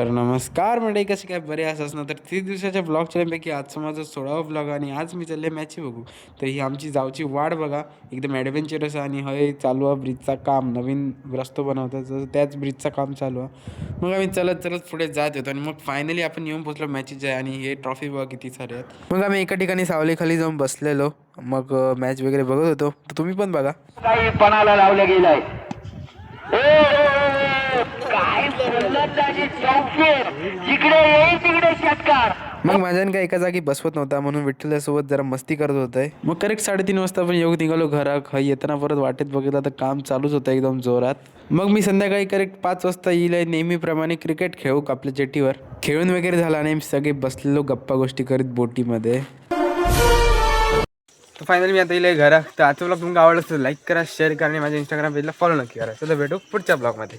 तर नमस्कार मंडळी कसे काय बरे असंच ना तर तीन दिवसाच्या ब्लॉग चॅनलपैकी आजचा माझा सोळावा ब्लॉग आणि आज मी चालले मॅची बघू. तर ही आमची जावची वाट बघा. एकदम ॲडव्हेंचरस आहे आणि हय चालू आहे ब्रिजचा काम. नवीन रस्तो बनवतात तर त्याच ब्रिजचा काम चालू आहे. मग आम्ही चलत चलत पुढे जात होतो आणि मग फायनली आपण येऊन पोचलो मॅचेस आहे आणि हे ट्रॉफी बघा किती सारे आहेत. मग आम्ही एका ठिकाणी सावलीखाली जाऊन बसलेलो. मग मॅच वगैरे बघत होतो. तर तुम्ही पण बघा. काही पणाला लावलं गेलंय. मग माझ्याने काय एका जागी बसवत नव्हता म्हणून विठ्ठलासोबत जरा मस्ती करत होतंय. मग करेक्ट साडेतीन वाजता आपण योग निघालो घरात हय येताना परत वाटेत बघितलं तर काम चालूच होतं एकदम जोरात. मग मी संध्याकाळी करेक्ट पाच वाजता येईल आहे नेहमीप्रमाणे क्रिकेट खेळू आपल्या जेटीवर? खेळून वगैरे झाला आणि सगळे बसलेलो गप्पा गोष्टी करीत बोटीमध्ये. तर फायनली मी आता येईल घरा तर आजचा ब्लॉग तुमका आवडला असेल लाईक करा शेअर करा आणि माझ्या इंस्टाग्राम पेजला फॉलो नक्की करा. चला भेटू पुढच्या ब्लॉगमध्ये